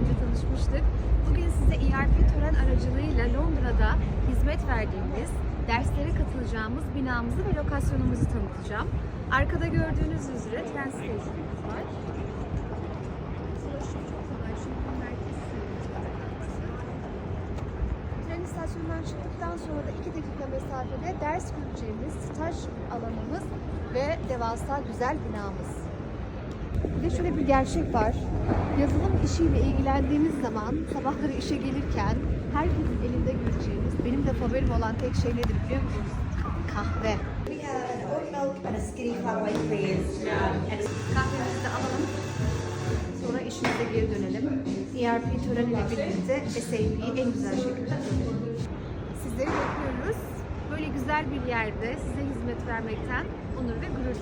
önce tanışmıştık. Bugün size ERP tören aracılığıyla Londra'da hizmet verdiğimiz, derslere katılacağımız binamızı ve lokasyonumuzu tanıtacağım. Arkada gördüğünüz üzere tren stasyonumuz var. Tren istasyonundan çıktıktan sonra da 2 dakika mesafede ders göreceğimiz staj alanımız ve devasa güzel binamız. Bir de şöyle bir gerçek var. Yazılım işiyle ilgilendiğimiz zaman sabahları işe gelirken herkesin elinde göreceğimiz, benim de favorim olan tek şey nedir biliyor musunuz? Kahve. Kahvemizi de alalım. Sonra işimize geri dönelim. ERP töreniyle birlikte SAP'yi en güzel şekilde. Sizleri bekliyoruz. Böyle güzel bir yerde size hizmet vermekten onur ve gurur